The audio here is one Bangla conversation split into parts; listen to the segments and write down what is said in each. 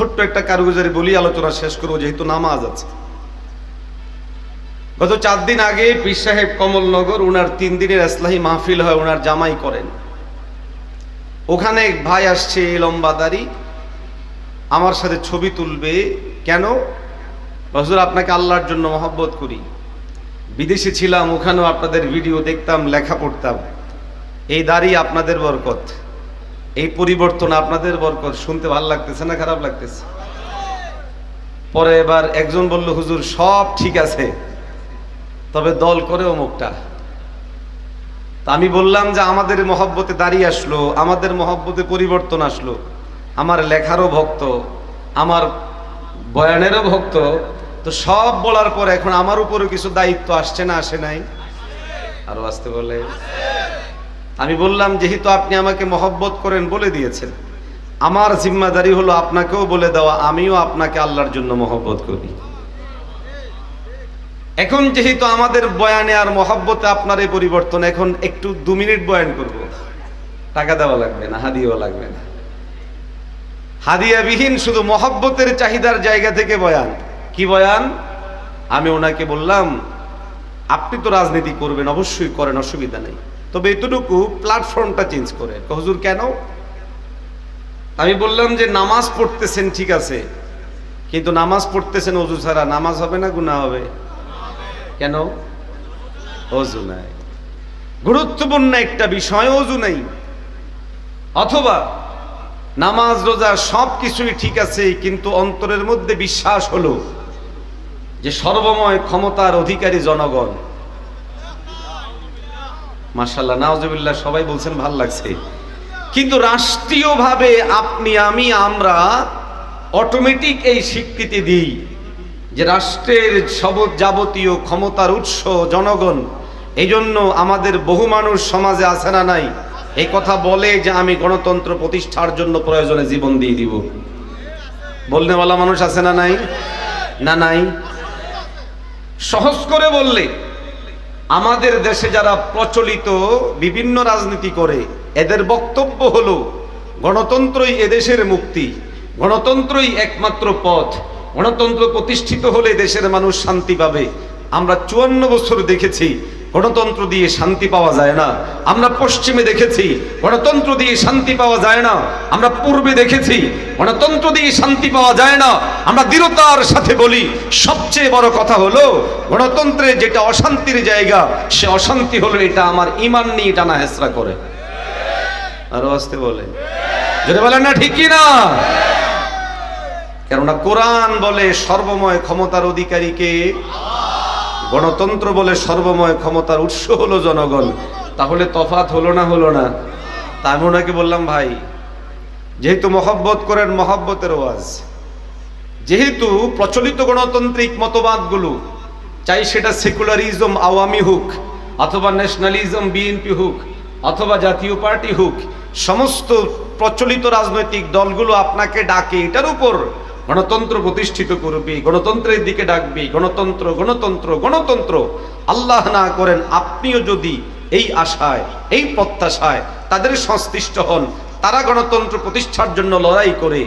ছোট্ট একটা কারুগুজারি বলি, আলোচনা শেষ করব, যেহেতু নামাজ আছে। গত চার দিন আগে পীর সাহেব কমলনগর, উনার তিন দিনের ইসলাহি মাহফিল হয়, উনার জামাই করেন। ওখানে ভাই আসছে লম্বা দাড়ি, আমার সাথে ছবি তুলবে। কেন? হজুর, আপনাকে আল্লাহর জন্য মহব্বত করি। বিদেশে ছিলাম, ওখানেও আপনাদের ভিডিও দেখতাম, লেখা পড়তাম। এই দাড়ি আপনাদের বরকত। এই পরিবর্তন আপনাদের বরকত, শুনতে ভালো লাগতেছে না খারাপ লাগতেছে? পরে এবার একজন বলল, হুজুর, সব ঠিক আছে, তবে দল করে অমুকটা। তা আমি বললাম যে, আমাদের মহব্বতে দাঁড়িয়ে আসলো, আমাদের মহব্বতে পরিবর্তন আসলো। আমার লেখারও ভক্ত, আমার বয়ানেরও ভক্ত, তো সব বলার পর এখন আমার উপরও কিছু দায়িত্ব আসছে না, আসে নাই? আরও আসতে বলে। আমি বললাম, যেহেতু আপনি আমাকে মহব্বত করেন বলে দিয়েছেন, আমার জিম্মাদারি হলো আপনাকেও বলে দেওয়া, আমিও আপনাকে আল্লাহর জন্য মহব্বত করি। এখন যেহেতু আমাদের বয়ানে আর মহব্বতে আপনার এই পরিবর্তন, এখন একটু দু মিনিট বয়ান করব। টাকা দেওয়া লাগবে না, হাদিয়াও লাগবে না। হাদিয়াবিহীন শুধু মহব্বতের চাহিদার জায়গা থেকে বয়ান। কি বয়ান? আমি ওনাকে বললাম, আপনি তো রাজনীতি করবেন, অবশ্যই করেন, অসুবিধা নেই। তবে এতটুকু প্ল্যাটফর্মটা চেঞ্জ করে। হুজুর, কেন? আমি বললাম যে, নামাজ পড়তেছেন, ঠিক আছে। কিন্তু নামাজ পড়তেছেন অজু ছাড়া। নামাজ হবে না গুণা হবে? কেন? অজু নাই। গুরুত্বপূর্ণ একটা বিষয়, অজু নাই। অথবা নামাজ, রোজা সব কিছুই ঠিক আছে, কিন্তু অন্তরের মধ্যে বিশ্বাস হলো যে সর্বময় ক্ষমতার অধিকারী জনগণ। মার্শাল্লাহ নাওজবিল্লাহ সবাই বলছেন ভালো লাগছে। কিন্তু রাষ্ট্রীয়ভাবে আপনি, আমি, আমরা অটোমেটিক এই স্বীকৃতি দিই যে রাষ্ট্রের সব যাবতীয় ক্ষমতার উৎস, জনগণ এই জন্য আমাদের বহু মানুষ সমাজে আছে না নাই? এই কথা বলে যে আমি গণতন্ত্র প্রতিষ্ঠার জন্য প্রয়োজনে জীবন দিয়ে দিব। বলনেওয়ালা মানুষ আছে না নাই? না নাই? সহজ করে বললে আমাদের দেশে যারা প্রচলিত বিভিন্ন রাজনীতি করে, এদের বক্তব্য হলো, গণতন্ত্রই এদেশের মুক্তি, গণতন্ত্রই একমাত্র পথ, গণতন্ত্র প্রতিষ্ঠিত হলে দেশের মানুষ শান্তি পাবে। আমরা চুয়ান্ন বছর দেখেছি গণতন্ত্র দিয়ে শান্তি পাওয়া যায় না। আমরা পশ্চিমে দেখেছি, গণতন্ত্র দিয়ে শান্তি পাওয়া যায় না। আমরা পূর্বে দেখেছি, গণতন্ত্র দিয়ে শান্তি পাওয়া যায় না। আমরা দৃঢ়তার সাথে বলি, সবচেয়ে বড় কথা হলো গণতন্ত্রের যেটা অশান্তির জায়গা, সে অশান্তি হলো এটা আমার ইমান নিয়ে টানা হেসরা করে। আরও আসতে বলে যদি বলেন না ঠিকই না কেননা কোরআন বলে সর্বময় ক্ষমতার অধিকারীকে গণতন্ত্র বলে সর্বময় ক্ষমতার উৎস হলো জনগণ। তাহলে তফাত হলো না হলো না? তা আমি ওনাকে বললাম, ভাই, যেহেতু মহব্বত করেন মহব্বতের ওয়াজ, যেহেতু প্রচলিত গণতান্ত্রিক মতবাদগুলো চাই সেটা সেকুলারিজম আওয়ামী হোক, অথবা ন্যাশনালিজম বিএনপি হোক, অথবা জাতীয় পার্টি হোক, সমস্ত প্রচলিত রাজনৈতিক দলগুলো আপনাকে ডাকে এটার উপর গণতন্ত্র প্রতিষ্ঠিত করবি, গণতন্ত্রের দিকে ডাকবি, গণতন্ত্র গণতন্ত্র গণতন্ত্র। আল্লাহ না করেন, আপনিও যদি এই আশায়, এই প্রত্যাশায় তাদের সংশ্লিষ্ট হন, তারা গণতন্ত্র প্রতিষ্ঠার জন্য লড়াই করে,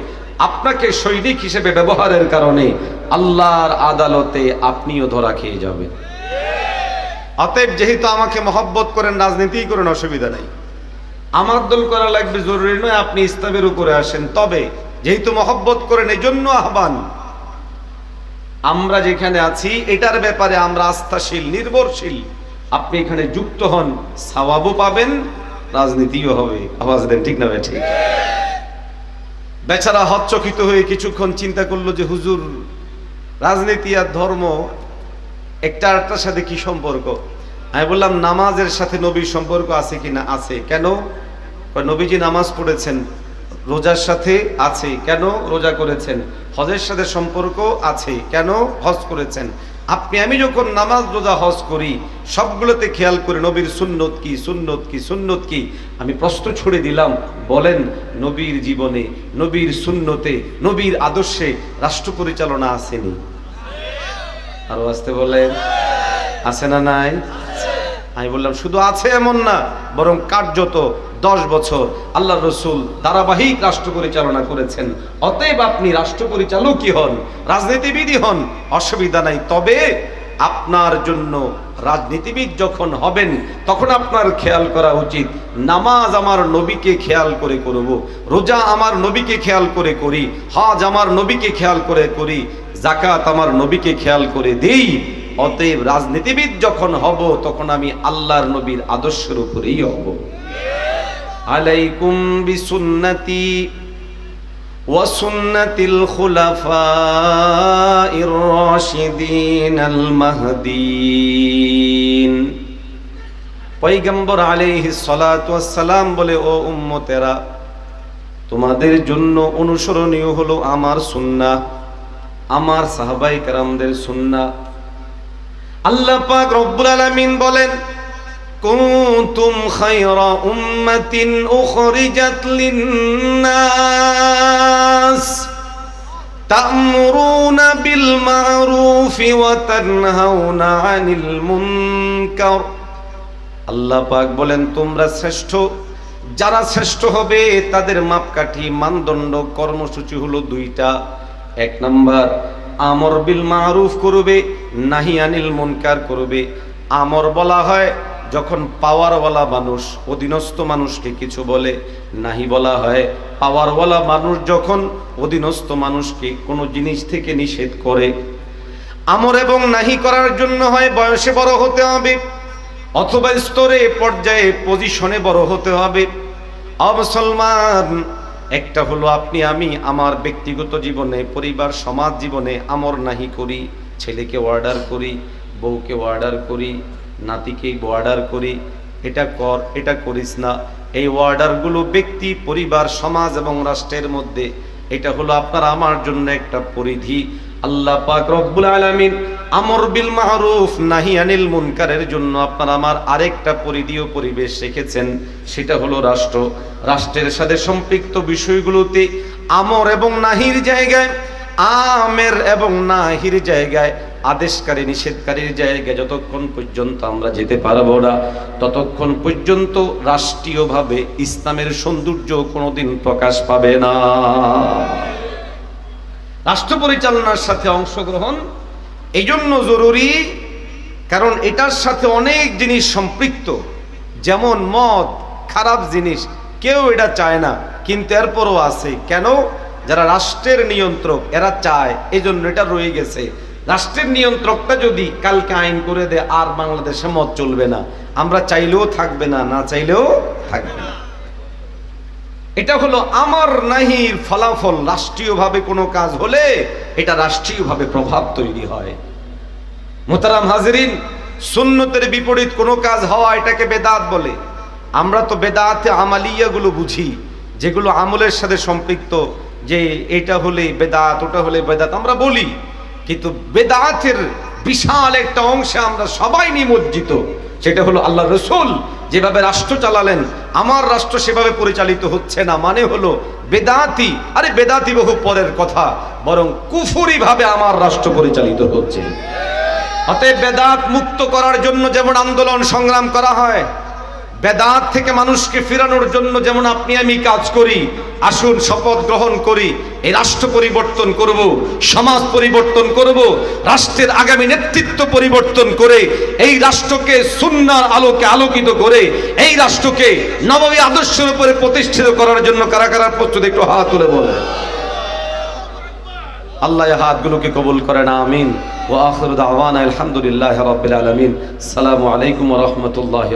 আপনাকে সৈনিক হিসেবে ব্যবহারের কারণে আল্লাহর আদালতে আপনিও ধরা খেয়ে যাবেন। অতএব যেহেতু আমাকে মহব্বত করেন রাজনীতি করেন, অসুবিধা নেই। আমার দল করা লাগবে জরুরি নয়, আপনি ইসলামের উপরে আসেন। তবে যেহেতু মহব্বত করেন এই জন্য আহ্বান। আমরা যেখানে আছি, এটার ব্যাপারে আমরা আস্থাশীল, নির্ভরশীল। আপনি এখানে যুক্ত হন, সাওয়াবও পাবেন, রাজনীতিও হবে। আওয়াজ দেন, ঠিক না ঠিক। বেচারা হচ্চকিত হয়ে কিছুক্ষণ চিন্তা করল যে, হুজুর, রাজনীতি আর ধর্ম, একটা আরেকটার সাথে কি সম্পর্ক? আমি বললাম, নামাজের সাথে নবীর সম্পর্ক আছে কি না আছে। কেন? নবীজি নামাজ পড়েছেন। রোজার সাথে আছে। কেন রোজা করেছেন? হজের সাথে সম্পর্ক আছে। কেন হজ করেছেন? আপনি, আমি যখন নামাজ, রোজা, হজ করি, সবগুলোতে খেয়াল করে নবীর সুন্নত কি সুন্নত কি সুন্নত কি? আমি প্রশ্ন ছুড়ে দিলাম, বলেন, নবীর জীবনে, নবীর সুন্নতে, নবীর আদর্শে রাষ্ট্র পরিচালনা আসেনি? আরও আসতে বলেন। আছে না নাই? আমি বললাম, শুধু আছে এমন না, বরং কার্যত দশ বছর আল্লাহ রসুল ধারাবাহিক রাষ্ট্র পরিচালনা করেছেন। অতএব আপনি রাষ্ট্র পরিচালকই হন, রাজনীতিবিদই হন, অসুবিধা নাই। তবে আপনার জন্য রাজনীতিবিদ যখন হবেন, তখন আপনার খেয়াল করা উচিত, নামাজ আমার নবীকে খেয়াল করে করব, রোজা আমার নবীকে খেয়াল করে করি, হজ আমার নবীকে খেয়াল করে করি জাকাত আমার নবীকে খেয়াল করে দেই। অতএব রাজনীতিবিদ যখন হব তখন আমি আল্লাহর নবীর আদর্শের উপরেই হব আলাইকুম বিসুন্নতি وسنة الخلفاء الراشدين المهديين পয়গম্বর আলাইহি সালাম বলে ও উম্মতেরা তোমাদের জন্য অনুসরণীয় হলো আমার সুন্নাহ আমার সাহাবাই কারামদের সুন্নাহ আল্লাহ পাক রব্বুল আলামিন বলেন, কুনতুম খায়রা উম্মাতিন উখরিজাত লিন-নাস, তা'মুরুনা বিল মা'রুফি ওয়া তানহাউনা 'আনিল মুনকার। আল্লাহ পাক বলেন, তোমরা শ্রেষ্ঠ, যারা শ্রেষ্ঠ হবে, তাদের মাপকাঠি মানদণ্ড কর্মসূচি হলো দুইটা। এক নাম্বার আমর বিল মারুফ করবে, নাহি আনিল মুনকার করবে। আমর বলা হয়, যখন পাওয়ারওয়ালা মানুষ, অধীনস্থ মানুষকে কিছু বলে, নাহি বলা হয়, পাওয়ারওয়ালা মানুষ যখন অধীনস্থ মানুষকে কোনো জিনিস থেকে নিষেধ করে, আমর এবং নাহি করার জন্য হয়, বয়সে বড় হতে হবে, অথবা স্তরে, পর্যায়ে পজিশনে বড় হতে হবে। অমুসলমান একটা হলো আপনি, আমি আমার ব্যক্তিগত জীবনে, পরিবার, সমাজ জীবনে আমর নাহি করি, ছেলেকে অর্ডার করি, বউকে অর্ডার করি, নাতিকে অর্ডার করি, এটা কর, এটা করিস না। এই অর্ডারগুলো ব্যক্তি, পরিবার, সমাজ এবং রাষ্ট্রের মধ্যে, এটা হলো আপনার আমার জন্য একটা পরিধি। আল্লাহ পাক রব্বুল আলামিন আমর বিল মারুফ, নাহি আনিল মুনকারের জন্য আপনার আমার আরেকটা পরিধি ও পরিবেশ রেখেছেন। সেটা হলো রাষ্ট্র। রাষ্ট্রের সাথে সম্পৃক্ত বিষয়গুলোতে আমর এবং নাহির জায়গায়, আমের এবং নাহির জায়গায়, আদেশকারী, নিষেধকারীর জায়গায় যতক্ষণ পর্যন্ত আমরা যেতে পারব না, ততক্ষণ পর্যন্ত রাষ্ট্রীয়ভাবে ইসলামের সৌন্দর্য কোনোদিন প্রকাশ পাবে না। রাষ্ট্র পরিচালনার সাথে অংশগ্রহণ এই জন্য জরুরি, কারণ এটার সাথে অনেক জিনিস সম্পৃক্ত। যেমন মদ, খারাপ জিনিস, কেউ এটা চায় না, কিন্তু এরপরও আছে। কেন? যারা রাষ্ট্রের নিয়ন্ত্রক, এরা চায় এই জন্য এটা রয়ে গেছে। রাষ্ট্রের নিয়ন্ত্রকটা যদি কালকে আইন করে দেয়, আর বাংলাদেশে মত চলবে না। আমরা চাইলেও থাকবে না না চাইলেও থাকবে না। এটা হলো আমার নাহির ফলাফল। রাষ্ট্রীয়ভাবে কোনো কাজ হলে এটা রাষ্ট্রীয়ভাবে প্রভাব তৈরি হয়। মোতারাম হাজরিন, সুন্নতের বিপরীত কোনো কাজ হওয়া এটাকে বেদাত বলে। আমরা তো বেদাতে আমালিয়াগুলো বুঝি, যেগুলো আমলের সাথে সম্পৃক্ত, যে এটা হলে বেদাত, ওটা হলে বেদাত, আমরা বলি। কিন্তু বেদাতের বিশাল একটা অংশে আমরা সবাই নিমজ্জিত। সেটা হলো আল্লাহ রসুল যেভাবে রাষ্ট্র চালালেন, আমার রাষ্ট্র সেভাবে পরিচালিত হচ্ছে না মানে হলো বেদাতি। আরে বেদাতি বহু পরের কথা, বরং কুফুরি ভাবে আমার রাষ্ট্র পরিচালিত হচ্ছে। অতএব বেদাত মুক্ত করার জন্য যেমন আন্দোলন সংগ্রাম করা হয় বেদাত থেকে মানুষকে ফিরানোর জন্য যেমন আপনি আমি কাজ করি, আসুন শপথ গ্রহণ করি, এই রাষ্ট্র পরিবর্তন করব, সমাজ পরিবর্তন করব, রাষ্ট্রের আগামী নেতৃত্ব পরিবর্তন করে, এই রাষ্ট্রকে সুন্নার আলোকে আলোকিত করে, এই রাষ্ট্রকে নবমী আদর্শের উপরে প্রতিষ্ঠিত করার জন্য কারা কারা প্রস্তুত একটু হাত তুলে বলে আল্লাহ হাতগুলোকে কবুল করেন, আমিন। ও আখর দাওয়ান আলহামদুলিল্লাহ রাব্বিল আলামিন। আসসালামু আলাইকুম রাহমাতুল্লাহি